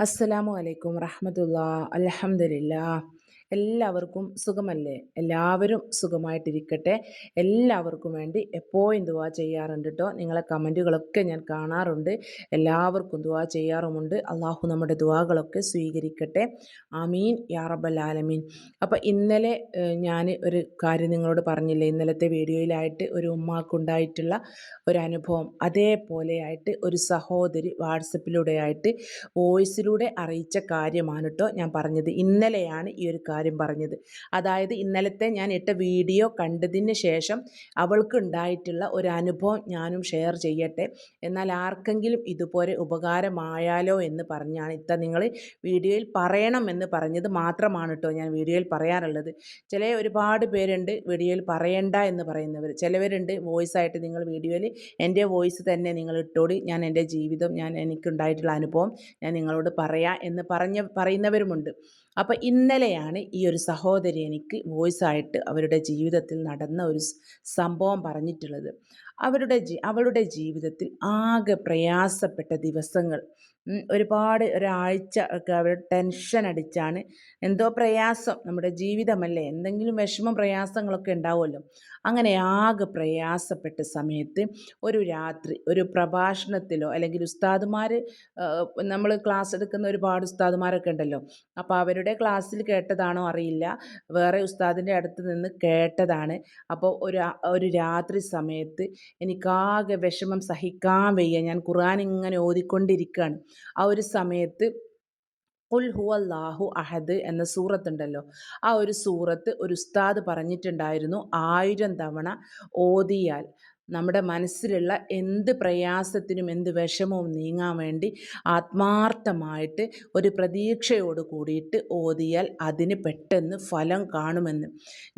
അസ്സലാമു അലൈക്കും റഹമത്തുള്ള. അലഹമില്ല എല്ലാവർക്കും സുഖമല്ലേ? എല്ലാവരും സുഖമായിട്ടിരിക്കട്ടെ. എല്ലാവർക്കും വേണ്ടി എപ്പോഴും ദുവാ ചെയ്യാറുണ്ട് കേട്ടോ നിങ്ങളെ കമന്റുകളൊക്കെ ഞാൻ കാണാറുണ്ട്. എല്ലാവർക്കും ദുവാ ചെയ്യാറുമുണ്ട്. അള്ളാഹു നമ്മുടെ ദുവാകളൊക്കെ സ്വീകരിക്കട്ടെ. ആമീൻ. യാ റബ്ബൽ ആലമീൻ. അപ്പോൾ ഇന്നലെ ഞാൻ ഒരു കാര്യം നിങ്ങളോട് പറഞ്ഞില്ലേ? ഇന്നലത്തെ വീഡിയോയിലായിട്ട് ഒരു ഉമ്മാക്കുണ്ടായിട്ടുള്ള ഒരു അനുഭവം അതേപോലെയായിട്ട് ഒരു സഹോദരി വാട്സപ്പിലൂടെ ആയിട്ട് വോയിസിലൂടെ അറിയിച്ച കാര്യമാണ് കേട്ടോ ഞാൻ പറഞ്ഞത്. ഇന്നലെയാണ് ഈ ഒരു കാര്യം കാര്യം പറഞ്ഞത്. അതായത് ഇന്നലത്തെ ഞാൻ ഇട്ട വീഡിയോ കണ്ടതിന് ശേഷം അവൾക്ക് ഉണ്ടായിട്ടുള്ള ഒരു അനുഭവം ഞാനും ഷെയർ ചെയ്യട്ടെ. എന്നാൽ ആർക്കെങ്കിലും ഇതുപോലെ ഉപകാരമായാലോ എന്ന് പറഞ്ഞാണ് ഇത്ത നിങ്ങൾ വീഡിയോയിൽ പറയണം എന്ന് പറഞ്ഞത് മാത്രമാണ് കേട്ടോ ഞാൻ വീഡിയോയിൽ പറയാറുള്ളത്. ചില ഒരുപാട് പേരുണ്ട് വീഡിയോയിൽ പറയണ്ട എന്ന് പറയുന്നവർ ചിലവരുണ്ട് വോയിസ് ആയിട്ട് നിങ്ങൾ വീഡിയോയിൽ എന്റെ വോയിസ് തന്നെ നിങ്ങൾ ഇട്ടോടി. ഞാൻ എന്റെ ജീവിതം ഞാൻ എനിക്കുണ്ടായിട്ടുള്ള അനുഭവം ഞാൻ നിങ്ങളോട് പറയാം എന്ന് പറഞ്ഞ പറയുന്നവരുമുണ്ട്. അപ്പോൾ ഇന്നലെയാണ് ഈ ഒരു സഹോദരി എനിക്ക് വോയിസ് ആയിട്ട് അവരുടെ ജീവിതത്തിൽ നടന്ന ഒരു സംഭവം പറഞ്ഞിട്ടുള്ളത്. അവരുടെ ജീ അവളുടെ ജീവിതത്തിൽ ആകെ പ്രയാസപ്പെട്ട ദിവസങ്ങൾ. ഒരുപാട് ഒരാഴ്ച ഒക്കെ അവർ ടെൻഷൻ അടിച്ചാണ് എന്തോ പ്രയാസം. നമ്മുടെ ജീവിതമല്ലേ? എന്തെങ്കിലും വിഷമം പ്രയാസങ്ങളൊക്കെ ഉണ്ടാവുമല്ലോ. അങ്ങനെ ആകെ പ്രയാസപ്പെട്ട സമയത്ത് ഒരു രാത്രി ഒരു പ്രഭാഷണത്തിലോ അല്ലെങ്കിൽ ഉസ്താദുമാർ നമ്മൾ ക്ലാസ് എടുക്കുന്ന ഒരുപാട് ഉസ്താദുമാരൊക്കെ ഉണ്ടല്ലോ. അപ്പോൾ അവരുടെ ക്ലാസ്സിൽ കേട്ടതാണോ അറിയില്ല. വേറെ ഉസ്താദിന്റെ അടുത്ത് നിന്ന് കേട്ടതാണ്. അപ്പോൾ ഒരു ഒരു രാത്രി സമയത്ത് എനിക്കാകെ വിഷമം സഹിക്കാൻ വയ്യ. ഞാൻ ഖുർആൻ ഇങ്ങനെ ഓതിക്കൊണ്ടിരിക്കുകയാണ് ആ ഒരു സമയത്ത് ഉൽ ഹുവല്ലാഹു അഹദ് എന്ന സൂറത്തുണ്ടല്ലോ. ആ ഒരു സൂറത്ത് ഒരു ഉസ്താദ് പറഞ്ഞിട്ടുണ്ടായിരുന്നു ആയിരം തവണ ഓതിയാൽ. നമ്മുടെ മനസ്സിലുള്ള എന്ത് പ്രയാസത്തിനും എന്ത് വിഷമവും നീങ്ങാൻ വേണ്ടി ആത്മാർത്ഥമായിട്ട് ഒരു പ്രതീക്ഷയോട് കൂടിയിട്ട് ഓതിയാൽ അതിന് പെട്ടെന്ന് ഫലം കാണുമെന്ന്.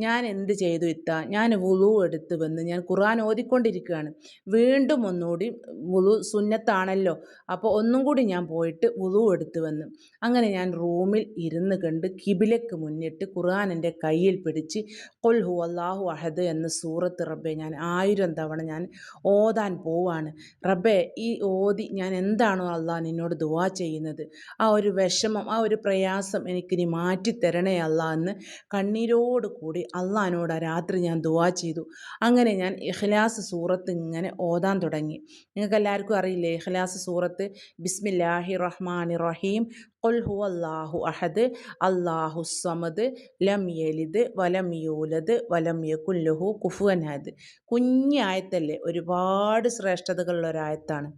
ഞാൻ എന്ത് ചെയ്തു ഇത്ത? ഞാൻ വുളു എടുത്ത് വന്ന് ഞാൻ ഖുർആൻ ഓതിക്കൊണ്ടിരിക്കുകയാണ്. വീണ്ടും ഒന്നുകൂടി വുളു സുന്നത്താണല്ലോ. അപ്പോൾ ഒന്നും കൂടി ഞാൻ പോയിട്ട് വുളു എടുത്ത് വന്ന് അങ്ങനെ ഞാൻ റൂമിൽ ഇരുന്ന് കണ്ട് കിബിലക്ക് മുന്നിട്ട് ഖുർആൻ എന്റെ കയ്യിൽ പിടിച്ച് കൊൽഹു അള്ളാഹു അഹദ് എന്ന സൂറത്ത് റബ്ബെ ഞാൻ ആയിരം തവണ ഞാൻ ഓതാൻ പോവാണ്. റബ്ബേ ഈ ഓതി ഞാൻ എന്താണോ അള്ളാ നിന്നോട് ദുവാ ചെയ്യുന്നത്? ആ ഒരു വിഷമം ആ ഒരു പ്രയാസം എനിക്കിനി മാറ്റിത്തരണേ അല്ല എന്ന് കണ്ണീരോട് കൂടി അള്ളഹാനോട് ആ രാത്രി ഞാൻ ദുവാ ചെയ്തു. അങ്ങനെ ഞാൻ ഇഖ്ലാസ് സൂറത്ത് ഇങ്ങനെ ഓതാൻ തുടങ്ങി. നിങ്ങൾക്ക് എല്ലാവർക്കും അറിയില്ലേ ഇഖ്ലാസ് സൂറത്ത്? ബിസ്മില്ലാഹി റഹ്മാൻ റഹീം. ഖുൽ ഹുവല്ലാഹു അഹദ് അള്ളാഹു സമദ് ലം യലിദ് വലം യൂലദ് വലം യകുല്ലഹു കുഫുവൻ ഹദ് കുഞ്ഞായത്തല്ലേ? ഒരുപാട് ശ്രേഷ്ഠതകളുള്ള ഒരായത്താണ്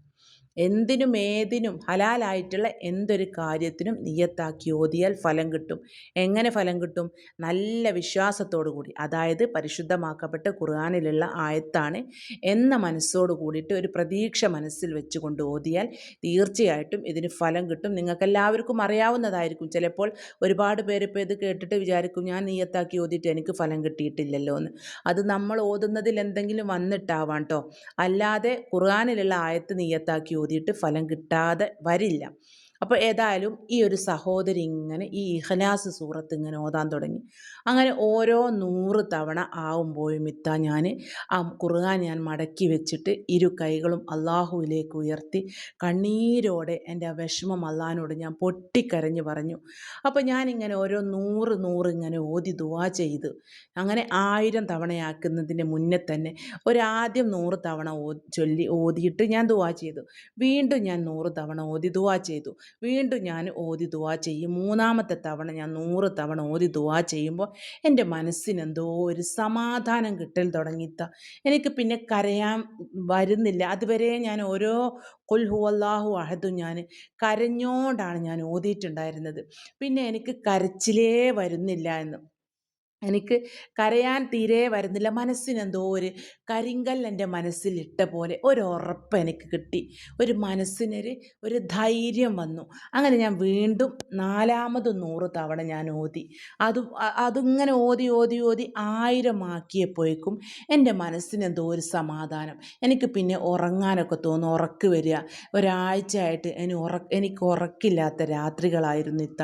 എന്തിനും ഏതിനും ഹലാലായിട്ടുള്ള എന്തൊരു കാര്യത്തിനും നിയത്താക്കി ഓതിയാൽ ഫലം കിട്ടും. എങ്ങനെ ഫലം കിട്ടും? നല്ല വിശ്വാസത്തോടു കൂടി. അതായത് പരിശുദ്ധമാക്കപ്പെട്ട ഖുർആാനിലുള്ള ആയത്താണ് എന്ന മനസ്സോടു കൂടിയിട്ട് ഒരു പ്രതീക്ഷ മനസ്സിൽ വെച്ചുകൊണ്ട് ഓതിയാൽ തീർച്ചയായിട്ടും ഇതിന് ഫലം കിട്ടും. നിങ്ങൾക്കെല്ലാവർക്കും അറിയാവുന്നതായിരിക്കും. ചിലപ്പോൾ ഒരുപാട് പേര് ഇപ്പോൾ ഇത് കേട്ടിട്ട് വിചാരിക്കും ഞാൻ നീയത്താക്കി ഓതിയിട്ട് എനിക്ക് ഫലം കിട്ടിയിട്ടില്ലല്ലോ എന്ന്. അത് നമ്മൾ ഓതുന്നതിൽ എന്തെങ്കിലും വന്നിട്ടാവാം കേട്ടോ അല്ലാതെ ഖുർആാനിലുള്ള ആയത്ത് നീയത്താക്കി ഓതിയിട്ട് ഫലം കിട്ടാതെ വരില്ല. അപ്പോൾ ഏതായാലും ഈ ഒരു സഹോദരി ഇങ്ങനെ ഈ ഇഹ്ലാസ് സൂറത്ത് ഇങ്ങനെ ഓതാൻ തുടങ്ങി. അങ്ങനെ ഓരോ നൂറ് തവണ ആവുമ്പോഴും ഇത്ത ഞാൻ ആ കുറുകാൻ ഞാൻ മടക്കി വെച്ചിട്ട് ഇരു കൈകളും അള്ളാഹുവിലേക്ക് ഉയർത്തി കണ്ണീരോടെ എന്റെ ആ വിഷമം അള്ളഹാനോട് ഞാൻ പൊട്ടിക്കരഞ്ഞു പറഞ്ഞു. അപ്പോൾ ഞാനിങ്ങനെ ഓരോ നൂറ് നൂറ് ഇങ്ങനെ ഓതി ദുവാ ചെയ്ത്. അങ്ങനെ ആയിരം തവണയാക്കുന്നതിന് മുന്നേ തന്നെ ഒരാദ്യം നൂറ് തവണ ഓ ചൊല്ലി ഓതിയിട്ട് ഞാൻ ദുവാ ചെയ്തു. വീണ്ടും ഞാൻ നൂറ് തവണ ഓതി ദുവാ ചെയ്തു. വീണ്ടും ഞാൻ ഓതി ദുവാ ചെയ്യും. മൂന്നാമത്തെ തവണ ഞാൻ നൂറ് തവണ ഓതി ദുവാ ചെയ്യുമ്പോൾ എന്റെ മനസ്സിനെന്തോ ഒരു സമാധാനം കിട്ടൽ തുടങ്ങിത്ത. എനിക്ക് പിന്നെ കരയാൻ വരുന്നില്ല. അതുവരെ ഞാൻ ഓരോ കൊൽഹുവല്ലാഹു അഹദും ഞാൻ കരഞ്ഞോണ്ടാണ് ഞാൻ ഓതിയിട്ടുണ്ടായിരുന്നത്. പിന്നെ എനിക്ക് കരച്ചിലേ വരുന്നില്ല എന്ന്. എനിക്ക് കരയാൻ തീരെ വരുന്നില്ല. മനസ്സിനെന്തോ ഒരു കരിങ്കൽ എന്റെ മനസ്സിൽ ഇട്ട പോലെ ഒരു ഉറപ്പ് എനിക്ക് കിട്ടി. ഒരു മനസ്സിനൊരു ഒരു ധൈര്യം വന്നു. അങ്ങനെ ഞാൻ വീണ്ടും നാലാമത് നൂറ് തവണ ഞാൻ ഓതി. അത് അതിങ്ങനെ ഓതി ഓതി ഓതി ആയിരമാക്കിയപ്പോഴേക്കും എന്റെ മനസ്സിനെന്തോ ഒരു സമാധാനം. എനിക്ക് പിന്നെ ഉറങ്ങാനൊക്കെ തോന്നും. ഉറക്ക് വരിക. ഒരാഴ്ചയായിട്ട് ഇനി ഉറ എനിക്ക് ഉറക്കില്ലാത്ത രാത്രികളായിരുന്നു ഇത്ത.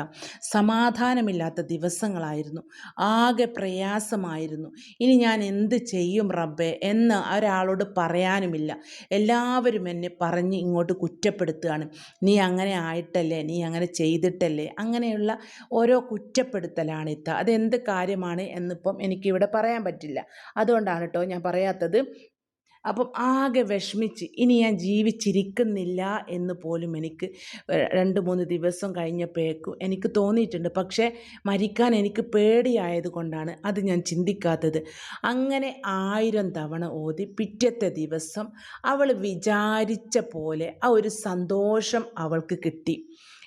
സമാധാനമില്ലാത്ത ദിവസങ്ങളായിരുന്നു. ആകെ പ്രയാസമായിരുന്നു. ഇനി ഞാൻ എന്ത് ചെയ്യും റബ്ബേ എന്ന് ഒരാളോട് പറയാനുമില്ല. എല്ലാവരും എന്നെ പറഞ്ഞ് ഇങ്ങോട്ട് കുറ്റപ്പെടുത്തുകയാണ്. നീ അങ്ങനെ ആയിട്ടല്ലേ? നീ അങ്ങനെ ചെയ്തിട്ടല്ലേ? അങ്ങനെയുള്ള ഓരോ കുറ്റപ്പെടുത്തലാണ് ഇത്ത. അതെന്ത് കാര്യമാണ് എന്നിപ്പം എനിക്കിവിടെ പറയാൻ പറ്റില്ല. അതുകൊണ്ടാണ് കേട്ടോ ഞാൻ പറയാത്തത്. അപ്പം ആകെ വിഷമിച്ച് ഇനി ഞാൻ ജീവിച്ചിരിക്കുന്നില്ല എന്ന് പോലും എനിക്ക് രണ്ട് മൂന്ന് ദിവസം കഴിഞ്ഞപ്പോഴേക്കും എനിക്ക് തോന്നിയിട്ടുണ്ട്. പക്ഷേ മരിക്കാൻ എനിക്ക് പേടിയായത് കൊണ്ടാണ് അത് ഞാൻ ചിന്തിക്കാത്തത്. അങ്ങനെ ആയിരം തവണ ഓതി പിറ്റത്തെ ദിവസം അവൾ വിചാരിച്ച പോലെ ആ ഒരു സന്തോഷം അവൾക്ക് കിട്ടി.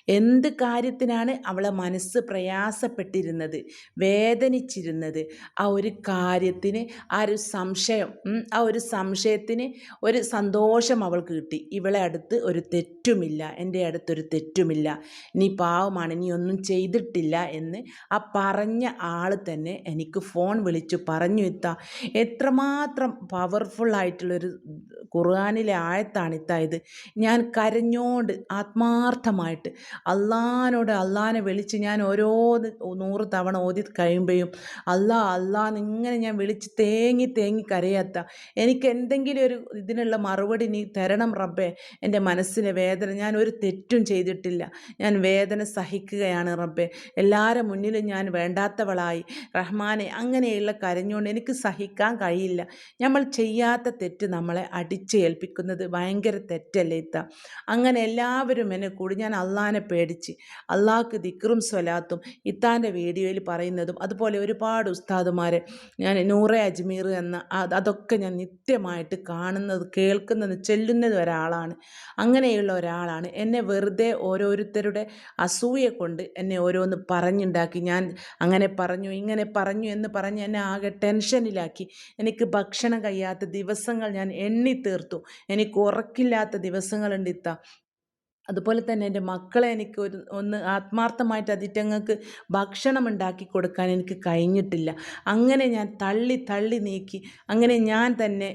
എന്ത് കാര്യത്തിനാണ് അവളെ മനസ്സ് പ്രയാസപ്പെട്ടിരുന്നത് വേദനിച്ചിരുന്നത്? ആ ഒരു കാര്യത്തിന് ആ ഒരു സംശയം ആ ഒരു സംശയത്തിന് ഒരു സന്തോഷം അവൾക്ക് കിട്ടി. ഇവളെ അടുത്ത് ഒരു തെറ്റുമില്ല എന്റെ അടുത്തൊരു തെറ്റുമില്ല. നീ പാവമാണ് നീ ഒന്നും ചെയ്തിട്ടില്ല എന്ന് ആ പറഞ്ഞ ആൾ തന്നെ എനിക്ക് ഫോൺ വിളിച്ചു പറഞ്ഞു എത്താ എത്രമാത്രം പവർഫുൾ ആയിട്ടുള്ളൊരു ഖുർആാനിലെ ആയത്താണ് ഇത്തായത് ഞാൻ കരഞ്ഞോണ്ട് ആത്മാർത്ഥമായിട്ട് അള്ളഹാനോട് അള്ളഹാനെ വിളിച്ച് ഞാൻ ഓരോ നൂറ് തവണ ഓതി കഴിയുമ്പോഴും അല്ലാ അല്ലാ ഇങ്ങനെ ഞാൻ വിളിച്ച് തേങ്ങി തേങ്ങി കരയാത്ത. എനിക്ക് എന്തെങ്കിലും ഒരു ഇതിനുള്ള മറുപടി നീ തരണം റബ്ബേ. എന്റെ മനസ്സിന് വേദന ഞാൻ ഒരു തെറ്റും ചെയ്തിട്ടില്ല. ഞാൻ വേദന സഹിക്കുകയാണ് റബ്ബേ. എല്ലാവരുടെ മുന്നിലും ഞാൻ വേണ്ടാത്തവളായി. റഹ്മാനെ അങ്ങനെയുള്ള കരഞ്ഞുകൊണ്ട് എനിക്ക് സഹിക്കാൻ കഴിയില്ല. നമ്മൾ ചെയ്യാത്ത തെറ്റ് നമ്മളെ അടിച്ചേൽപ്പിക്കുന്നത് ഭയങ്കര തെറ്റല്ലേ ഇത്ത? അങ്ങനെ എല്ലാവരും എന്നെ കൂടി ഞാൻ അള്ളഹാനെ പേടിച്ച്. അള്ളാഹ്ക്ക് ദിക്റും സ്വലാത്തും. ഇത്താന്റെ വീഡിയോയിൽ പറയുന്നതും അതുപോലെ ഒരുപാട് ഉസ്താദുമാരെ ഞാൻ നൂറെ അജ്മീർ എന്ന അതൊക്കെ ഞാൻ നിത്യമായിട്ട് കാണുന്നത് കേൾക്കുന്നത് ചെല്ലുന്നത് ഒരാളാണ്. അങ്ങനെയുള്ള ഒരാളാണ്. എന്നെ വെറുതെ ഓരോരുത്തരുടെ അസൂയ കൊണ്ട് എന്നെ ഓരോന്ന് പറഞ്ഞുണ്ടാക്കി. ഞാൻ അങ്ങനെ പറഞ്ഞു ഇങ്ങനെ പറഞ്ഞു എന്ന് പറഞ്ഞ് എന്നെ ആകെ ടെൻഷനിലാക്കി. എനിക്ക് ഭക്ഷണം കഴിയാത്ത ദിവസങ്ങൾ ഞാൻ എണ്ണി തീർത്തു എനിക്ക് ഉറക്കില്ലാത്ത ദിവസങ്ങളുണ്ട് ഇത്ത. അതുപോലെ തന്നെ എന്റെ മക്കളെ എനിക്ക് ഒരു ഒന്ന് ആത്മാർത്ഥമായിട്ട് അതിറ്റങ്ങൾക്ക് ഭക്ഷണം ഉണ്ടാക്കി കൊടുക്കാൻ എനിക്ക് കഴിഞ്ഞിട്ടില്ല. അങ്ങനെ ഞാൻ തള്ളി തള്ളി നീക്കി അങ്ങനെ ഞാൻ തന്നെ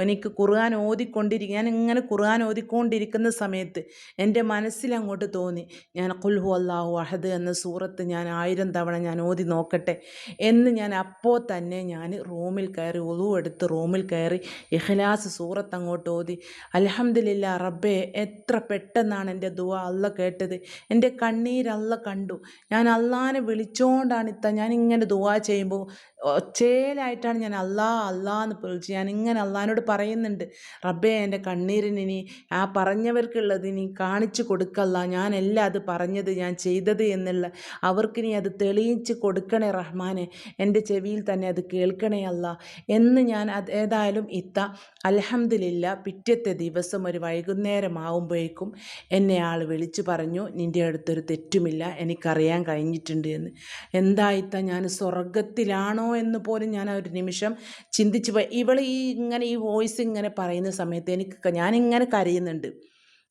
എനിക്ക് ഖുർആൻ ഓതിക്കൊണ്ടിരിക്കും ഞാൻ ഇങ്ങനെ ഖുർആൻ ഓതിക്കൊണ്ടിരിക്കുന്ന സമയത്ത് എന്റെ മനസ്സിൽ അങ്ങോട്ട് തോന്നി ഞാൻ കുൽഹു അള്ളാഹു അഹദ് എന്ന സൂറത്ത് ഞാൻ ആയിരം തവണ ഞാൻ ഓതി നോക്കട്ടെ എന്ന് ഞാൻ അപ്പോൾ തന്നെ ഞാൻ റൂമിൽ കയറി ഒതു എടുത്ത് റൂമിൽ കയറി ഇഖ്ലാസ് സൂറത്ത് അങ്ങോട്ട് ഓതി അലഹമില്ല റബ്ബെ എത്ര പെട്ടെന്നാണ് കൊണ്ടാണ് എന്റെ ദുവ അല്ല കേട്ടത്. എന്റെ കണ്ണീരല്ല കണ്ടു. ഞാൻ അള്ളാനെ വിളിച്ചുകൊണ്ടാണ് ഇത്ത ഞാൻ ഇങ്ങനെ ദുവ ചെയ്യുമ്പോൾ ഒച്ചയിലായിട്ടാണ് ഞാൻ അല്ലാ അല്ലാ എന്ന് വിളിച്ച് ഞാൻ ഇങ്ങനെ അള്ളഹാനോട് പറയുന്നുണ്ട്. റബ്ബേ എന്റെ കണ്ണീരിനി ആ പറഞ്ഞവർക്കുള്ളത് ഇനി കാണിച്ചു കൊടുക്കല്ല. ഞാനല്ല അത് പറഞ്ഞത് ഞാൻ ചെയ്തത് എന്നുള്ള അവർക്കിനി അത് തെളിയിച്ച് കൊടുക്കണേ റഹ്മാനെ. എന്റെ ചെവിയിൽ തന്നെ അത് കേൾക്കണേ അല്ല. എന്ന് ഞാൻ അത് ഏതായാലും ഇത്ത അലഹമ്മദില്ല പിറ്റത്തെ ദിവസം ഒരു വൈകുന്നേരം ആവുമ്പോഴേക്കും എന്നെ ആൾ വിളിച്ചു പറഞ്ഞു നിന്റെ അടുത്തൊരു തെറ്റുമില്ല എനിക്കറിയാൻ കഴിഞ്ഞിട്ടുണ്ട് എന്ന്. എന്തായിത്ത ഞാൻ സ്വർഗത്തിലാണോ എന്ന് പോലും ഞാൻ ഒരു നിമിഷം ചിന്തിച്ചു പോയി. ഇവൾ ഈ ഇങ്ങനെ ഈ വോയിസ് ഇങ്ങനെ പറയുന്ന സമയത്ത് എനിക്ക് ഞാനിങ്ങനെ കരയുന്നുണ്ട്.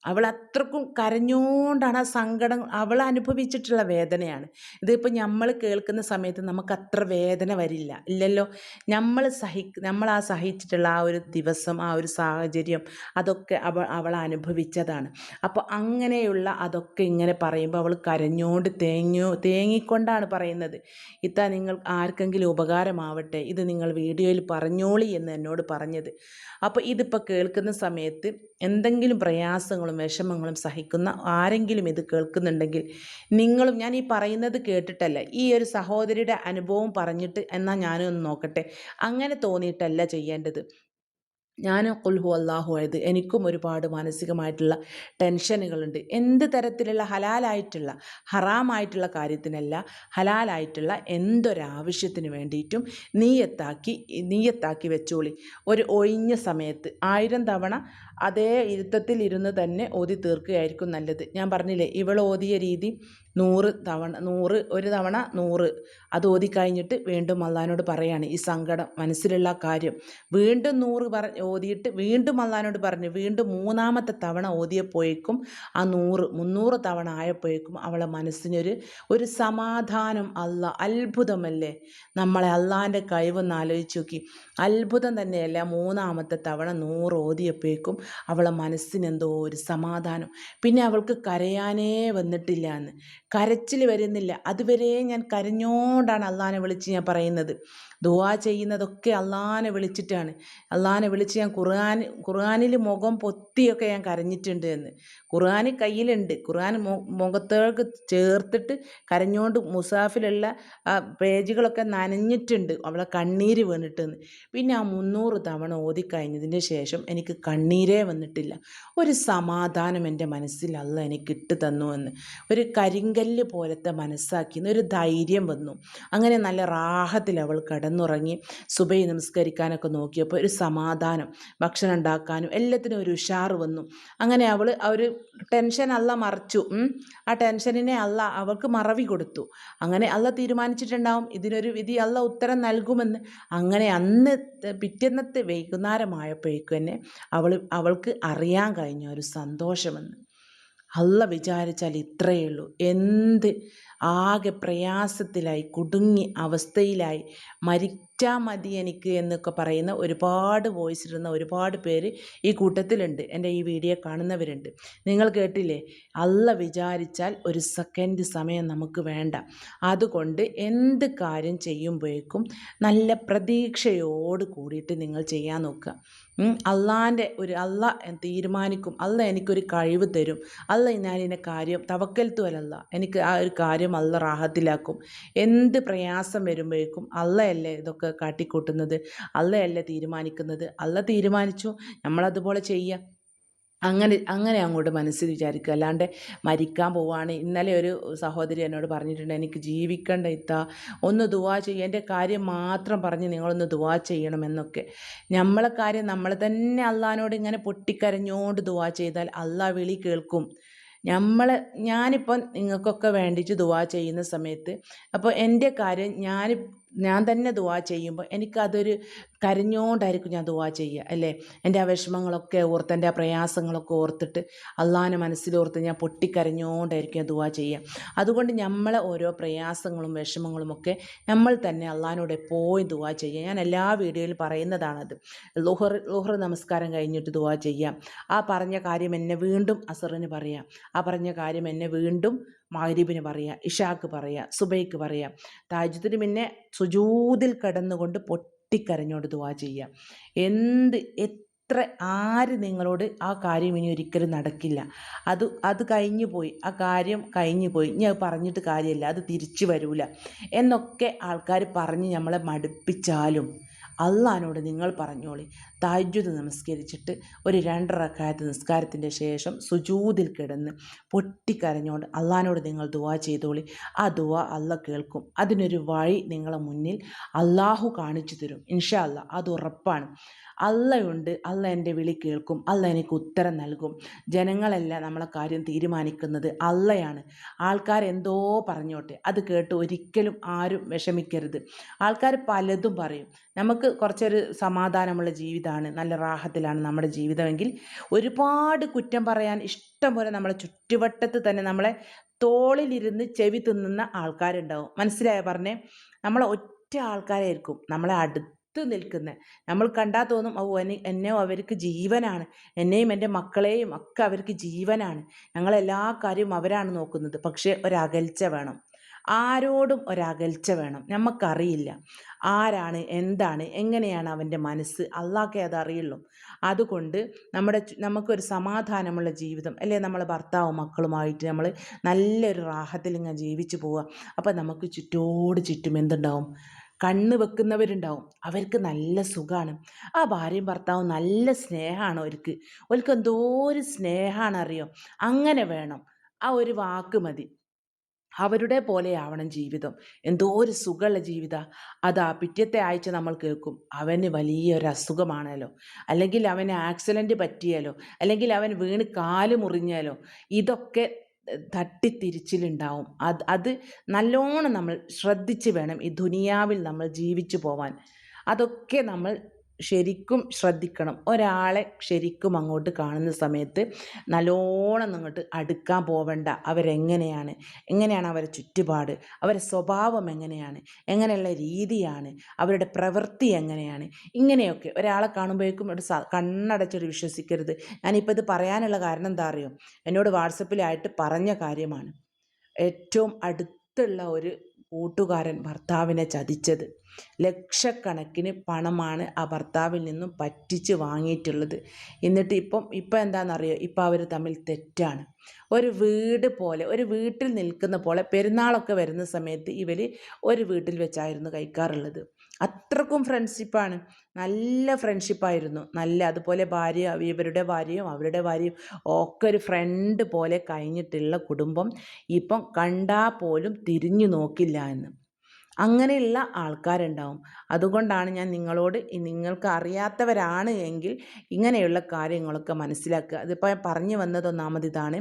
അവൾ അത്രക്കും കരഞ്ഞുകൊണ്ടാണ് ആ സങ്കടം അവൾ അനുഭവിച്ചിട്ടുള്ള വേദനയാണ്. ഇതിപ്പോൾ നമ്മൾ കേൾക്കുന്ന സമയത്ത് നമുക്ക് അത്ര വേദന വരില്ല. ഇല്ലല്ലോ? നമ്മൾ സഹി നമ്മൾ ആ സഹിച്ചിട്ടുള്ള ആ ഒരു ദിവസം ആ ഒരു സാഹചര്യം അതൊക്കെ അവൾ അവൾ അനുഭവിച്ചതാണ്. അപ്പോൾ അങ്ങനെയുള്ള അതൊക്കെ ഇങ്ങനെ പറയുമ്പോൾ അവൾ കരഞ്ഞുകൊണ്ട് തേങ്ങോ തേങ്ങിക്കൊണ്ടാണ് പറയുന്നത്. ഇത്താ നിങ്ങൾ ആർക്കെങ്കിലും ഉപകാരമാവട്ടെ ഇത് നിങ്ങൾ വീഡിയോയിൽ പറഞ്ഞോളി എന്ന് എന്നോട് പറഞ്ഞത്. അപ്പോൾ ഇതിപ്പോൾ കേൾക്കുന്ന സമയത്ത് എന്തെങ്കിലും പ്രയാസങ്ങളും വിഷമങ്ങളും സഹിക്കുന്ന ആരെങ്കിലും ഇത് കേൾക്കുന്നുണ്ടെങ്കിൽ നിങ്ങളും ഞാൻ ഈ പറയുന്നത് കേട്ടിട്ടല്ല ഈ ഒരു സഹോദരിയുടെ അനുഭവം പറഞ്ഞിട്ട് എന്നാൽ ഞാനൊന്ന് നോക്കട്ടെ. അങ്ങനെ തോന്നിയിട്ടല്ല ചെയ്യേണ്ടത്. ഞാൻ കുൽഹു അള്ളാഹു ആയത് എനിക്കും ഒരുപാട് മാനസികമായിട്ടുള്ള ടെൻഷനുകളുണ്ട്. എന്ത് തരത്തിലുള്ള ഹലാലായിട്ടുള്ള ഹറാമായിട്ടുള്ള കാര്യത്തിനല്ല ഹലാലായിട്ടുള്ള എന്തൊരാവശ്യത്തിന് വേണ്ടിയിട്ടും നീയത്താക്കി നീയത്താക്കി വെച്ചോളി. ഒരു ഒഴിഞ്ഞ സമയത്ത് ആയിരം തവണ അതേ ഇരുത്തത്തിൽ ഇരുന്ന് തന്നെ ഓതി തീർക്കുകയായിരിക്കും നല്ലത്. ഞാൻ പറഞ്ഞില്ലേ ഇവൾ ഓതിയ രീതി നൂറ് തവണ നൂറ് ഒരു തവണ നൂറ്. അത് ഓതിക്കഴിഞ്ഞിട്ട് വീണ്ടും അള്ളഹാനോട് പറയാണ് ഈ സങ്കടം മനസ്സിലുള്ള കാര്യം. വീണ്ടും നൂറ് പറ ഓതിയിട്ട് വീണ്ടും അള്ളഹാനോട് പറഞ്ഞു വീണ്ടും മൂന്നാമത്തെ തവണ ഓതിയപ്പോഴേക്കും ആ നൂറ് മുന്നൂറ് തവണ ആയപ്പോഴേക്കും അവളെ മനസ്സിനൊരു ഒരു സമാധാനം അല്ല അത്ഭുതമല്ലേ? നമ്മളെ അള്ളാന്റെ കഴിവെന്ന് ആലോചിച്ച് നോക്കി. അത്ഭുതം തന്നെയല്ല മൂന്നാമത്തെ തവണ നൂറ് ഓതിയപ്പോഴേക്കും അവളെ മനസ്സിനെന്തോ ഒരു സമാധാനം. പിന്നെ അവൾക്ക് കരയാനേ വന്നിട്ടില്ല എന്ന് കരച്ചിൽ വരുന്നില്ല. അതുവരെ ഞാൻ കരഞ്ഞോണ്ടാണ് അള്ളാനെ വിളിച്ച് ഞാൻ പറയുന്നത്. ദുവാ ചെയ്യുന്നതൊക്കെ അള്ളാനെ വിളിച്ചിട്ടാണ്. അള്ളാനെ വിളിച്ച് ഞാൻ ഖുർആൻ ഖുർആനിൽ മുഖം പൊത്തിയൊക്കെ ഞാൻ കരഞ്ഞിട്ടുണ്ട് എന്ന്. ഖുർആൻ കയ്യിലുണ്ട്. ഖുർആൻ മുഖത്തേക്ക് ചേർത്തിട്ട് കരഞ്ഞുകൊണ്ട് മുസാഫിലുള്ള പേജുകളൊക്കെ നനഞ്ഞിട്ടുണ്ട്. അവളെ കണ്ണീര് വീണിട്ടെന്ന്. പിന്നെ ആ മുന്നൂറ് തവണ ഓതിക്കഴിഞ്ഞതിന് ശേഷം എനിക്ക് കണ്ണീരേ വന്നിട്ടില്ല. ഒരു സമാധാനം എന്റെ മനസ്സിൽ അല്ല എനിക്ക് ഇട്ട് തന്നു എന്ന്. ഒരു കരിങ്കല്ല് പോലത്തെ മനസ്സാക്കി. ഒരു ധൈര്യം വന്നു. അങ്ങനെ നല്ല റാഹത്തിൽ അവൾ കിടന്നുറങ്ങി സുബൈ നമസ്കരിക്കാനൊക്കെ നോക്കിയപ്പോൾ ഒരു സമാധാനം ഭക്ഷണം ഉണ്ടാക്കാനും എല്ലാത്തിനും ഒരു ഉഷാർ വന്നു. അങ്ങനെ അവൾ ആ ഒരു ടെൻഷൻ അല്ല മറച്ചു. ആ ടെൻഷനിനെ അല്ല അവൾക്ക് മറവി കൊടുത്തു. അങ്ങനെ അല്ല തീരുമാനിച്ചിട്ടുണ്ടാവും ഇതിനൊരു വിധി അല്ല ഉത്തരം നൽകുമെന്ന്. അങ്ങനെ അന്ന് പിറ്റേന്നത്തെ വൈകുന്നേരമായപ്പോഴേക്കും തന്നെ അവൾ അവൾക്ക് അറിയാൻ കഴിഞ്ഞ ഒരു സന്തോഷമെന്ന്. അല്ല വിചാരിച്ചാൽ ഇത്രയേ ഉള്ളൂ. എന്ത് ആകെ പ്രയാസത്തിലായി കുടുങ്ങി അവസ്ഥയിലായി മരിച്ചാൽ മതി എനിക്ക് എന്നൊക്കെ പറയുന്ന ഒരുപാട് വോയിസ് ഇടുന്ന ഒരുപാട് പേര് ഈ കൂട്ടത്തിലുണ്ട്. എന്റെ ഈ വീഡിയോ കാണുന്നവരുണ്ട്. നിങ്ങൾ കേട്ടില്ലേ? അല്ല വിചാരിച്ചാൽ ഒരു സെക്കൻഡ് സമയം നമുക്ക് വേണ്ട. അതുകൊണ്ട് എന്ത് കാര്യം ചെയ്യുമ്പോഴേക്കും നല്ല പ്രതീക്ഷയോട് കൂടിയിട്ട് നിങ്ങൾ ചെയ്യാൻ നോക്കുക. അള്ളാന്റെ ഒരു അല്ല തീരുമാനിക്കും. അല്ല എനിക്കൊരു കഴിവ് തരും. അല്ല ഞാൻ കാര്യം തവക്കൽത്തു അല്ല എനിക്ക് ആ ഒരു കാര്യം അല്ല റാഹത്തിലാക്കും. എന്ത് പ്രയാസം വരുമ്പോഴേക്കും അല്ലയല്ലേ ഇതൊക്കെ കാട്ടിക്കൂട്ടുന്നത്. അല്ലയല്ല തീരുമാനിക്കുന്നത്? അല്ല തീരുമാനിച്ചു. നമ്മളതുപോലെ ചെയ്യുക അങ്ങനെ അങ്ങനെ അങ്ങോട്ട് മനസ്സിൽ വിചാരിക്കുക. അല്ലാണ്ട് മരിക്കാൻ പോവാണ്. ഇന്നലെ ഒരു സഹോദരി എന്നോട് പറഞ്ഞിട്ടുണ്ട് എനിക്ക് ജീവിക്കേണ്ട ഇത്ത. ഒന്ന് ദുവാ ചെയ്യുക എന്റെ കാര്യം മാത്രം പറഞ്ഞ് നിങ്ങളൊന്ന് ദുവാ ചെയ്യണമെന്നൊക്കെ നമ്മളെ കാര്യം നമ്മൾ തന്നെ അള്ളഹാനോട് ഇങ്ങനെ പൊട്ടിക്കരഞ്ഞോണ്ട് ദുവാ ചെയ്താൽ അള്ളാഹ് വിളി കേൾക്കും. നമ്മൾ ഞാനിപ്പം നിങ്ങൾക്കൊക്കെ വേണ്ടിയിട്ട് ദുവാ ചെയ്യുന്ന സമയത്ത് അപ്പോൾ എന്റെ കാര്യം ഞാൻ ഞാൻ തന്നെ ദുവാ ചെയ്യുമ്പോൾ എനിക്കതൊരു കരഞ്ഞോണ്ടായിരിക്കും ഞാൻ ദുവാ ചെയ്യുക അല്ലേ? എന്റെ ആ വിഷമങ്ങളൊക്കെ ഓർത്ത് എന്റെ ആ പ്രയാസങ്ങളൊക്കെ ഓർത്തിട്ട് അള്ളാഹാനെ മനസ്സിലോർത്ത് ഞാൻ പൊട്ടിക്കരഞ്ഞോണ്ടായിരിക്കും ഞാൻ ദുവാ ചെയ്യുക. അതുകൊണ്ട് നമ്മളെ ഓരോ പ്രയാസങ്ങളും വിഷമങ്ങളും ഒക്കെ നമ്മൾ തന്നെ അള്ളഹാനോട് എപ്പോഴും ദുവാ ചെയ്യുക. ഞാൻ എല്ലാ വീഡിയോയിലും പറയുന്നതാണത്. ലുഹർ ലുഹർ നമസ്കാരം കഴിഞ്ഞിട്ട് ദുവാ ചെയ്യാം ആ പറഞ്ഞ കാര്യം എന്നെ വീണ്ടും അസറിന് പറയാം. ആ പറഞ്ഞ കാര്യം എന്നെ വീണ്ടും മാരിബിന് പറയുക ഇഷാക്ക് പറയുക സുബൈക്ക് പറയുക താജുദ്ദിന് പിന്നെ സുജൂതിൽ കടന്നുകൊണ്ട് പൊട്ടിക്കരഞ്ഞോണ്ട് ദുവാ ചെയ്യുക എന്ത് എത്ര ആര് നിങ്ങളോട് ആ കാര്യം ഇനി ഒരിക്കലും നടക്കില്ല. അത് അത് കഴിഞ്ഞു പോയി. ആ കാര്യം കഴിഞ്ഞു പോയി. ഇനി അത് പറഞ്ഞിട്ട് കാര്യമില്ല. അത് തിരിച്ചു വരൂല. എന്നൊക്കെ ആൾക്കാർ പറഞ്ഞ് നമ്മളെ മടുപ്പിച്ചാലും അള്ളഹാനോട് നിങ്ങൾ പറഞ്ഞോളി. താജ്ജുദ് നമസ്കരിച്ചിട്ട് ഒരു രണ്ടറക്കായത്ത് നിസ്കാരത്തിന്റെ ശേഷം സുജൂതിൽ കിടന്ന് പൊട്ടിക്കരഞ്ഞുകൊണ്ട് അള്ളഹാനോട് നിങ്ങൾ ദുവാ ചെയ്തോളി. ആ ദുവാ അല്ല കേൾക്കും. അതിനൊരു വഴി നിങ്ങളെ മുന്നിൽ അള്ളാഹു കാണിച്ചു തരും. ഇൻഷാ അല്ല അത് ഉറപ്പാണ്. അള്ളയുണ്ട്. അല്ല എന്റെ വിളി കേൾക്കും. അല്ല എനിക്ക് ഉത്തരം നൽകും. ജനങ്ങളെല്ലാം നമ്മളെ കാര്യം തീരുമാനിക്കുന്നത് അള്ളയാണ്. ആൾക്കാർ എന്തോ പറഞ്ഞോട്ടെ. അത് കേട്ട് ഒരിക്കലും ആരും വിഷമിക്കരുത്. ആൾക്കാർ പലതും പറയും. നമുക്ക് കുറച്ചൊരു സമാധാനമുള്ള ജീവിതമാണ് നല്ല റാഹത്തിലാണ് നമ്മുടെ ജീവിതമെങ്കിൽ ഒരുപാട് കുറ്റം പറയാൻ ഇഷ്ടം പോലെ നമ്മളെ ചുറ്റുവട്ടത്ത് തന്നെ നമ്മളെ തോളിലിരുന്ന് ചെവി തിന്നുന്ന ആൾക്കാരുണ്ടാവും. മനസ്സിലായ പറഞ്ഞേ? നമ്മളെ ഒറ്റ ആൾക്കാരായിരിക്കും നമ്മളെ അടുത്ത് നിൽക്കുന്നത് നമ്മൾ കണ്ടാൽ തോന്നും ഓ എന്നെ അവർക്ക് ജീവനാണ്. എന്നെയും എന്റെ മക്കളെയും ഒക്കെ അവർക്ക് ജീവനാണ്. ഞങ്ങളെല്ലാ കാര്യവും അവരാണ് നോക്കുന്നത്. പക്ഷേ ഒരകൽച്ച വേണം. ആരോടും ഒരകൽച്ച വേണം. നമുക്കറിയില്ല ആരാണ് എന്താണ് എങ്ങനെയാണ് അവന്റെ മനസ്സ്? അള്ളാഹ്ക്കേ അതറിയുള്ളൂ. അതുകൊണ്ട് നമ്മുടെ നമുക്കൊരു സമാധാനമുള്ള ജീവിതം അല്ലേ? നമ്മൾ ഭർത്താവും മക്കളുമായിട്ട് നമ്മൾ നല്ലൊരു റാഹത്തിൽ ഇങ്ങനെ ജീവിച്ചു പോവുക. അപ്പോൾ നമുക്ക് ചുറ്റോട് ചുറ്റും എന്തുണ്ടാവും? കണ്ണ് വെക്കുന്നവരുണ്ടാവും. അവർക്ക് നല്ല സുഖമാണ് ആ ഭാര്യയും ഭർത്താവും നല്ല സ്നേഹമാണ് അവർക്ക്. അവർക്ക് എന്തോ ഒരു സ്നേഹമാണ് അറിയോ അങ്ങനെ വേണം. ആ ഒരു വാക്ക് മതി. അവരുടെ പോലെയാവണം ജീവിതം. എന്തോ ഒരു സുഖമുള്ള ജീവിത. അതാ പിറ്റത്തെ ആഴ്ച നമ്മൾ കേൾക്കും. അവന് വലിയൊരു അസുഖമാണല്ലോ. അല്ലെങ്കിൽ അവന് ആക്സിഡന്റ് പറ്റിയാലോ? അല്ലെങ്കിൽ അവൻ വീണ് കാൽ മുറിഞ്ഞാലോ? ഇതൊക്കെ തട്ടിത്തിരിച്ചിലുണ്ടാവും. അത് അത് നല്ലോണം നമ്മൾ ശ്രദ്ധിച്ച് വേണം ഈ ദുനിയാവിൽ നമ്മൾ ജീവിച്ചു പോവാൻ. അതൊക്കെ നമ്മൾ ശരിക്കും ശ്രദ്ധിക്കണം. ഒരാളെ ശരിക്കും അങ്ങോട്ട് കാണുന്ന സമയത്ത് നല്ലോണം അങ്ങോട്ട് അടുക്കാൻ പോവണ്ട. അവരെങ്ങനെയാണ്? എങ്ങനെയാണ് അവരെ ചുറ്റുപാട്? അവരെ സ്വഭാവം എങ്ങനെയാണ്? എങ്ങനെയുള്ള രീതിയാണ്? അവരുടെ പ്രവൃത്തി എങ്ങനെയാണ്? ഇങ്ങനെയൊക്കെ. ഒരാളെ കാണുമ്പോഴേക്കും ഒരു കണ്ണടച്ചിട്ട് വിശ്വസിക്കരുത്. ഞാനിപ്പോൾ ഇത് പറയാനുള്ള കാരണം എന്താ അറിയോ? എന്നോട് വാട്സപ്പിലായിട്ട് പറഞ്ഞ കാര്യമാണ്. ഏറ്റവും അടുത്തുള്ള ഒരു കൂട്ടുകാരൻ ഭർത്താവിനെ ചതിച്ചത്. ലക്ഷക്കണക്കിന് പണമാണ് ആ ഭർത്താവിൽ നിന്നും പറ്റിച്ച് വാങ്ങിയിട്ടുള്ളത്. എന്നിട്ട് ഇപ്പം ഇപ്പം എന്താണെന്നറിയോ? ഇപ്പം അവർ തമ്മിൽ തെറ്റാണ്. ഒരു വീട് പോലെ ഒരു വീട്ടിൽ നിൽക്കുന്ന പോലെ പെരുന്നാളൊക്കെ വരുന്ന സമയത്ത് ഇവർ ഒരു വീട്ടിൽ വെച്ചായിരുന്നു കഴിക്കാറുള്ളത്. അത്രക്കും ഫ്രണ്ട്ഷിപ്പാണ്. നല്ല ഫ്രണ്ട്ഷിപ്പായിരുന്നു. നല്ല അതുപോലെ ഭാര്യ ഇവരുടെ ഭാര്യയും അവരുടെ ഭാര്യയും ഒക്കെ ഒരു ഫ്രണ്ട് പോലെ കഴിഞ്ഞിട്ടുള്ള കുടുംബം ഇപ്പം കണ്ടാൽ പോലും തിരിഞ്ഞു നോക്കില്ല എന്ന്. അങ്ങനെയുള്ള ആൾക്കാരുണ്ടാവും. അതുകൊണ്ടാണ് ഞാൻ നിങ്ങളോട് നിങ്ങൾക്ക് അറിയാത്തവരാണ് എങ്കിൽ ഇങ്ങനെയുള്ള കാര്യങ്ങളൊക്കെ മനസ്സിലാക്കുക. അതിപ്പോൾ ഞാൻ പറഞ്ഞു വന്നത് ഒന്നാമത് ഇതാണ്.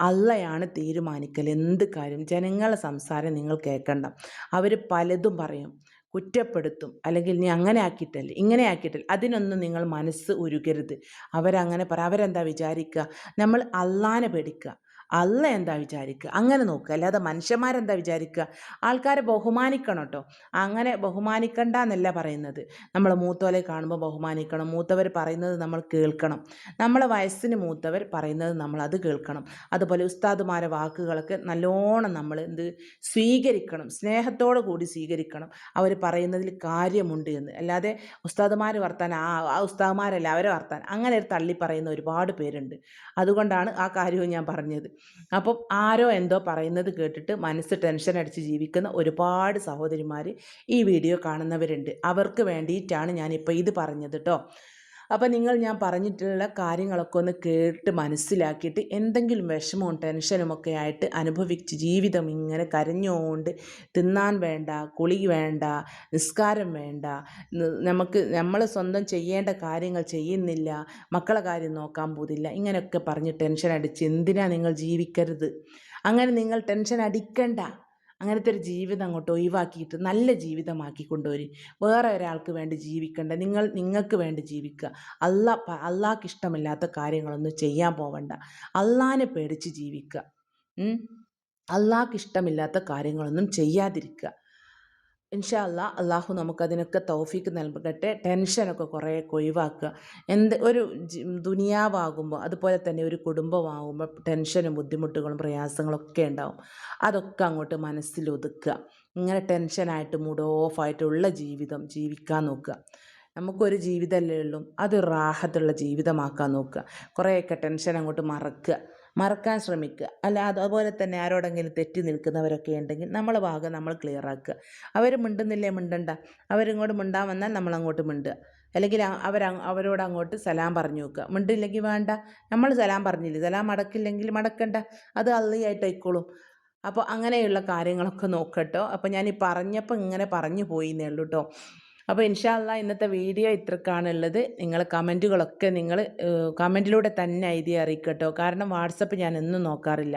അള്ളയാണ് തീരുമാനിക്കൽ. എന്ത് കാര്യം? ജനങ്ങളെ സംസാരം നിങ്ങൾ കേൾക്കണ്ട. അവർ പലതും പറയും. കുറ്റപ്പെടുത്തും. അല്ലെങ്കിൽ നീ അങ്ങനെ ആക്കിയിട്ടല്ലേ ഇങ്ങനെ ആക്കിയിട്ടല്ലേ അതിനൊന്നും നിങ്ങൾ മനസ്സ് ഉരുകരുത്. അവരങ്ങനെ പറ അവരെന്താ വിചാരിക്കുക നമ്മൾ അള്ളാനെ പേടിക്കുക അല്ല എന്താ വിചാരിക്കുക? അങ്ങനെ നോക്കുക. അല്ലാതെ മനുഷ്യന്മാരെന്താ വിചാരിക്കുക? ആൾക്കാരെ ബഹുമാനിക്കണം കേട്ടോ. അങ്ങനെ ബഹുമാനിക്കണ്ട എന്നല്ല പറയുന്നത്. നമ്മൾ മൂത്തോലെ കാണുമ്പോൾ ബഹുമാനിക്കണം. മൂത്തവർ പറയുന്നത് നമ്മൾ കേൾക്കണം. നമ്മളെ വയസ്സിന് മൂത്തവർ പറയുന്നത് നമ്മൾ അത് കേൾക്കണം. അതുപോലെ ഉസ്താദുമാരെ വാക്കുകളൊക്കെ നല്ലോണം നമ്മൾ എന്ത് സ്വീകരിക്കണം. സ്നേഹത്തോടു കൂടി സ്വീകരിക്കണം. അവർ പറയുന്നതിൽ കാര്യമുണ്ട് എന്ന്. അല്ലാതെ ഉസ്താദുമാർ വർത്താൻ ആ ഉസ്താദുമാരല്ല അവരെ വർത്താൻ അങ്ങനെ ഒരു തള്ളി പറയുന്ന ഒരുപാട് പേരുണ്ട്. അതുകൊണ്ടാണ് ആ കാര്യവും ഞാൻ പറഞ്ഞത്. അപ്പം ആരോ എന്തോ പറയുന്നത് കേട്ടിട്ട് മനസ്സ് ടെൻഷൻ അടിച്ച് ജീവിക്കുന്ന ഒരുപാട് സഹോദരിമാർ ഈ വീഡിയോ കാണുന്നവരുണ്ട്. അവർക്ക് വേണ്ടിയിട്ടാണ് ഞാനിപ്പോൾ ഇത് പറഞ്ഞത് കേട്ടോ അപ്പോൾ നിങ്ങൾ ഞാൻ പറഞ്ഞിട്ടുള്ള കാര്യങ്ങളൊക്കെ ഒന്ന് കേട്ട് മനസ്സിലാക്കിയിട്ട് എന്തെങ്കിലും വിഷമവും ടെൻഷനും ഒക്കെ ആയിട്ട് അനുഭവിച്ച് ജീവിതം ഇങ്ങനെ കരഞ്ഞുകൊണ്ട് തിന്നാൻ വേണ്ട കുളി വേണ്ട നിസ്കാരം വേണ്ട നമുക്ക് നമ്മൾ സ്വന്തം ചെയ്യേണ്ട കാര്യങ്ങൾ ചെയ്യുന്നില്ല മക്കളെ കാര്യം നോക്കാൻ പോകുന്നില്ല ഇങ്ങനെയൊക്കെ പറഞ്ഞ് ടെൻഷൻ അടിച്ച് എന്തിനാണ് നിങ്ങൾ ജീവിക്കരുത്? അങ്ങനെ നിങ്ങൾ ടെൻഷൻ അടിക്കണ്ട. അങ്ങനത്തെ ഒരു ജീവിതം അങ്ങോട്ട് ഒഴിവാക്കിയിട്ട് നല്ല ജീവിതമാക്കി കൊണ്ടുവരും വേറെ ഒരാൾക്ക് വേണ്ടി ജീവിക്കേണ്ട നിങ്ങൾ നിങ്ങൾക്ക് വേണ്ടി ജീവിക്കുക. അള്ളാ അള്ളാക്ക് ഇഷ്ടമില്ലാത്ത കാര്യങ്ങളൊന്നും ചെയ്യാൻ പോവണ്ട. അള്ളാനെ പേടിച്ച് ജീവിക്കുക. അള്ളാക്ക് ഇഷ്ടമില്ലാത്ത കാര്യങ്ങളൊന്നും ചെയ്യാതിരിക്കുക. ഇൻഷാ അല്ലാ അള്ളാഹു നമുക്കതിനൊക്കെ തൗഫീക്ക് നൽകട്ടെ. ടെൻഷനൊക്കെ കുറേ ഒഴിവാക്കുക. എന്ത് ഒരു ദുനിയാവാകുമ്പോൾ അതുപോലെ തന്നെ ഒരു കുടുംബമാകുമ്പോൾ ടെൻഷനും ബുദ്ധിമുട്ടുകളും പ്രയാസങ്ങളൊക്കെ ഉണ്ടാവും. അതൊക്കെ അങ്ങോട്ട് മനസ്സിലൊതുക്കുക. ഇങ്ങനെ ടെൻഷനായിട്ട് മൂഡ് ഓഫായിട്ടുള്ള ജീവിതം ജീവിക്കാൻ നോക്കുക. നമുക്കൊരു ജീവിതമല്ലേ ഉള്ളൂ. അത് റാഹത്തുള്ള ജീവിതമാക്കാൻ നോക്കുക. കുറേയൊക്കെ ടെൻഷൻ അങ്ങോട്ട് മറക്കുക. മറക്കാൻ ശ്രമിക്കുക. അല്ല അതുപോലെ തന്നെ ആരോടെങ്കിലും തെറ്റി നിൽക്കുന്നവരൊക്കെ ഉണ്ടെങ്കിൽ നമ്മളെ ഭാഗം നമ്മൾ ക്ലിയർ ആക്കുക. അവർ മിണ്ടുന്നില്ലേ മിണ്ടണ്ട. അവരിങ്ങോട്ട് മിണ്ടാൻ വന്നാൽ നമ്മൾ അങ്ങോട്ട് മിണ്ടുക. അല്ലെങ്കിൽ അവർ അവരോട് അങ്ങോട്ട് സലാം പറഞ്ഞു വെക്കുക. മിണ്ടില്ലെങ്കിൽ വേണ്ട. നമ്മൾ സലാം പറഞ്ഞില്ലേ? സലാം മടക്കില്ലെങ്കിൽ മടക്കണ്ട. അത് അള്ളിയായിട്ടായിക്കോളും അപ്പോൾ അങ്ങനെയുള്ള കാര്യങ്ങളൊക്കെ നോക്കട്ടോ. അപ്പോൾ ഞാൻ ഈ പറഞ്ഞപ്പോൾ ഇങ്ങനെ പറഞ്ഞു പോയിന്നേ ഉള്ളൂ കേട്ടോ അപ്പോൾ ഇൻഷാല്ല ഇന്നത്തെ വീഡിയോ ഇത്രക്കാണുള്ളത്. നിങ്ങൾ കമന്റുകളൊക്കെ നിങ്ങൾ കമന്റിലൂടെ തന്നെ എഴുതി അറിയിക്കട്ടോ. കാരണം വാട്സപ്പ് ഞാൻ എന്നും നോക്കാറില്ല.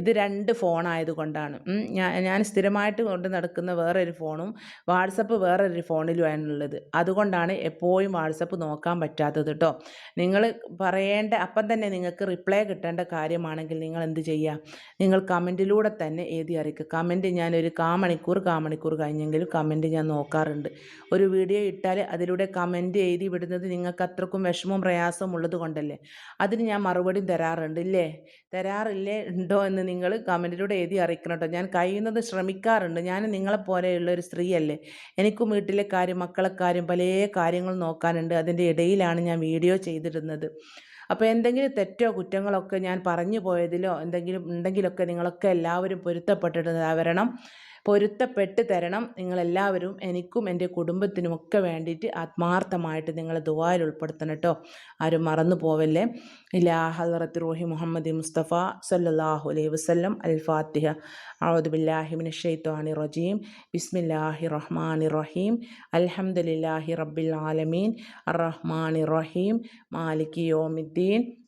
ഇത് രണ്ട് ഫോണായതുകൊണ്ടാണ് ഞാൻ ഞാൻ സ്ഥിരമായിട്ട് കൊണ്ട് നടക്കുന്ന വേറൊരു ഫോണും വാട്സപ്പ് വേറൊരു ഫോണിലുമാണുള്ളത് അതുകൊണ്ടാണ് എപ്പോഴും വാട്സപ്പ് നോക്കാൻ പറ്റാത്തത് കേട്ടോ നിങ്ങൾ പറയേണ്ട അപ്പം തന്നെ നിങ്ങൾക്ക് റിപ്ലൈ കിട്ടേണ്ട കാര്യമാണെങ്കിൽ നിങ്ങൾ എന്ത് ചെയ്യുക നിങ്ങൾ കമന്റിലൂടെ തന്നെ എഴുതി അറിയിക്കുക കമന്റ് ഞാനൊരു കാ മണിക്കൂർ കാ മണിക്കൂർ കഴിഞ്ഞെങ്കിലും കമന്റ് ഞാൻ നോക്കാറുണ്ട്. ഒരു വീഡിയോ ഇട്ടാൽ അതിലൂടെ കമന്റ് എഴുതി വിടുന്നത് നിങ്ങൾക്ക് അത്രക്കും വിഷമവും പ്രയാസവും ഉള്ളത് കൊണ്ടല്ലേ? അതിന് ഞാൻ മറുപടി തരാറുണ്ട് ഇല്ലേ? തരാറില്ലേ? ഉണ്ടോ എന്ന് നിങ്ങൾ കമന്റിലൂടെ എഴുതി അറിയിക്കണം കേട്ടോ. ഞാൻ കഴിയുന്നത് ശ്രമിക്കാറുണ്ട്. ഞാൻ നിങ്ങളെപ്പോലെയുള്ള ഒരു സ്ത്രീയല്ലേ. എനിക്കും വീട്ടിലെ കാര്യം മക്കളെ കാര്യം പല കാര്യങ്ങൾ നോക്കാനുണ്ട്. അതിന്റെ ഇടയിലാണ് ഞാൻ വീഡിയോ ചെയ്തിരുന്നത് അപ്പോൾ എന്തെങ്കിലും തെറ്റോ കുറ്റങ്ങളൊക്കെ ഞാൻ പറഞ്ഞു പോയതിലോ എന്തെങ്കിലും ഉണ്ടെങ്കിലൊക്കെ നിങ്ങളൊക്കെ എല്ലാവരും പൊരുത്തപ്പെട്ടിട്ട് വരണം പൊരുത്തപ്പെട്ട് തരണം. നിങ്ങളെല്ലാവരും എനിക്കും എന്റെ കുടുംബത്തിനുമൊക്കെ വേണ്ടിയിട്ട് ആത്മാർത്ഥമായിട്ട് നിങ്ങൾ ദുബായിൽ ഉൾപ്പെടുത്തണം കേട്ടോ. ആരും മറന്നു പോവല്ലേ? ഇലാ ഹലറത്ത് റൂഹി മുഹമ്മദ് മുസ്തഫ സല്ലാഹു അലൈഹി വസ്ലം അൽ ഫാത്തിഹ ഔദുബില്ലാഹിമിൻ റജീം. ബിസ്മില്ലാഹി റഹ്മാനി റഹീം. അൽഹംദുലില്ലാഹി റബ്ബിൽ ആലമീൻ. അർ റഹ്മാനി റഹീം. മാലിക് യോമിദ്ദീൻ.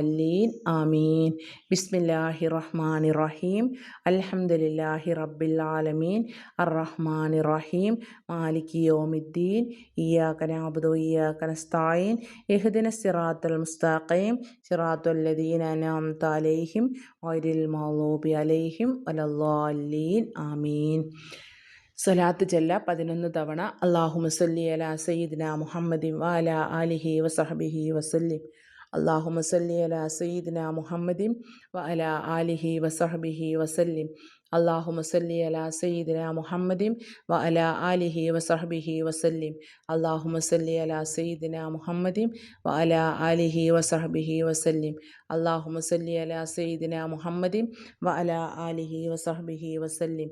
الضالين آمين بسم الله الرحمن الرحيم الحمد لله رب العالمين الرحمن الرحيم مالك يوم الدين إياك نعبد وإياك نستعين اهدنا الصراط المستقيم صراط الذين أنعمت عليهم غير المغضوب عليهم ولا الضالين آمين സ്വലാത്ത് ചെല്ല പതിനൊന്ന് തവണ അള്ളാഹു മുസല്ലി അല സയ്യിദ്ന മുഹമ്മദ് വാല ആലിഹി വസഹബിഹി വസല്ലിം അള്ളാഹു മസല്ലി അല സയ്യിദിന മുഹമ്മദിം വ അല ആലിഹി വസഹബിഹി വസല്ലിം. അള്ളാഹു മസല്ലി അല സയ്യിദിന മുഹമ്മദിം വ അല ആലിഹി വസഹബിഹി വസല്ലിം. അള്ളാഹു മസല്ലി അല സയ്യിദിന മുഹമ്മദിം വ അല ആലിഹി വസഹബിഹി വസല്ലിം. അള്ളാഹു മസല്ലി അല സയ്യിദിന മുഹമ്മദിം വ അല ആലിഹി വസഹബിഹി വസല്ലിം.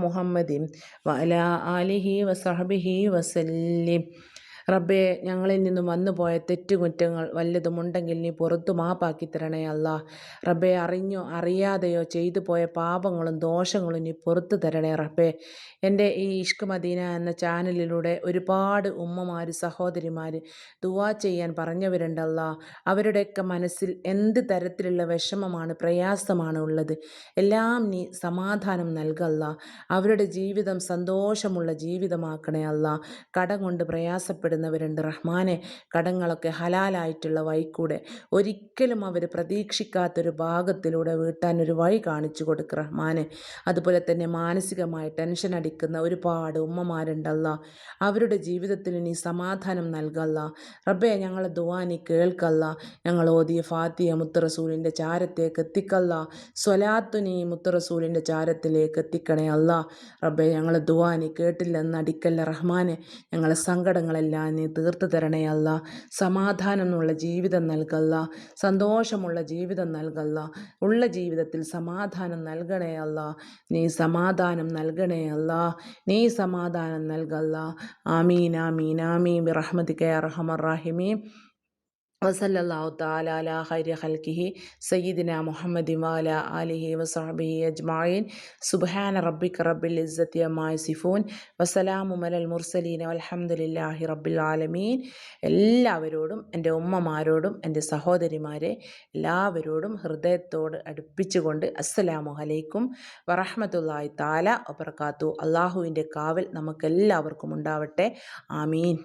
മുഹമ്മദിൻ വഅല ആലിഹി വസഹബിഹി വസല്ലിം. റബ്ബെ ഞങ്ങളിൽ നിന്നും വന്നുപോയ തെറ്റുകുറ്റങ്ങൾ വല്ലതുമുണ്ടെങ്കിൽ നീ പുറത്തു മാപ്പാക്കി തരണേ അല്ല. റബ്ബെ അറിഞ്ഞോ അറിയാതെയോ ചെയ്തു പോയ പാപങ്ങളും ദോഷങ്ങളും നീ പുറത്തു തരണേ റബ്ബെ. എന്റെ ഈ ഇഷ്ക് മദീന എന്ന ചാനലിലൂടെ ഒരുപാട് ഉമ്മമാർ സഹോദരിമാർ ദുവാ ചെയ്യാൻ പറഞ്ഞവരുണ്ടല്ല അവരുടെയൊക്കെ മനസ്സിൽ എന്ത് തരത്തിലുള്ള വിഷമമാണ് പ്രയാസമാണ് ഉള്ളത്? എല്ലാം നീ സമാധാനം നൽകല്ല അവരുടെ ജീവിതം സന്തോഷമുള്ള ജീവിതമാക്കണേ അല്ല. കടം കൊണ്ട് പ്രയാസപ്പെടുന്ന വരുന്നവരുണ്ട് റഹ്മാനെ കടങ്ങളൊക്കെ ഹലാലായിട്ടുള്ള വഴിക്കൂടെ ഒരിക്കലും അവർ പ്രതീക്ഷിക്കാത്തൊരു ഭാഗത്തിലൂടെ വീട്ടാൻ ഒരു വഴി കാണിച്ചു കൊടുക്കുക റഹ്മാനെ. അതുപോലെ തന്നെ മാനസികമായി ടെൻഷൻ അടിക്കുന്ന ഒരുപാട് ഉമ്മമാരുണ്ടല്ല. അവരുടെ ജീവിതത്തിൽ നീ സമാധാനം നൽകല്ല. റബ്ബെ ഞങ്ങളെ ദുവാനി കേൾക്കല്ല. ഞങ്ങൾ ഓതിയ ഫാത്തിയ മുത്തറസൂലിന്റെ ചാരത്തേക്ക് എത്തിക്കല്ല. സ്വലാത്തു നീ മുത്തറസൂലിന്റെ ചാരത്തിലേക്ക് എത്തിക്കണേ അല്ല. റബ്ബെ ഞങ്ങളെ ദുവാനി കേട്ടില്ലെന്ന് അടിക്കല്ല റഹ്മാനെ. ഞങ്ങളെ സങ്കടങ്ങളെല്ലാം നീ തീർത്തു തരണേ സമാധാനം എന്നുള്ള ജീവിതം നൽകല്ല. സന്തോഷമുള്ള ജീവിതം നൽകല്ല. ഉള്ള ജീവിതത്തിൽ സമാധാനം നൽകണേ അല്ല. നീ സമാധാനം നൽകണേ അല്ല. നീ സമാധാനം നൽകല്ല. ആമീൻ ആമീൻ ആമീൻ. ബിറഹ്മതിക അർഹമർ റാഹിമീൻ. വസല്ലാഹു താല അല ഹൈരി ഹൽക്കിഹി സയ്യിദിന മുഹമ്മദ് വാല അലിഹി വസാബി അജ്മായിൻ സുബാന റബ്ബിക് റബ്ബിൽ ഇസ്സത്തി അമ്മായി സിഫൂൻ വസലാമു മലൽ മുർസലീൻ അലഹമുല്ലാഹി റബ്ബിൽ ആലമീൻ. എല്ലാവരോടും എന്റെ ഉമ്മമാരോടും എന്റെ സഹോദരിമാരെ എല്ലാവരോടും ഹൃദയത്തോട് അടുപ്പിച്ചുകൊണ്ട് അസ്സലാമു അലൈക്കും വറഹമത്തല്ലാഹി താല ഒബർക്കാത്തു അള്ളാഹുവിന്റെ കാവൽ നമുക്കെല്ലാവർക്കും ഉണ്ടാവട്ടെ. ആമീൻ.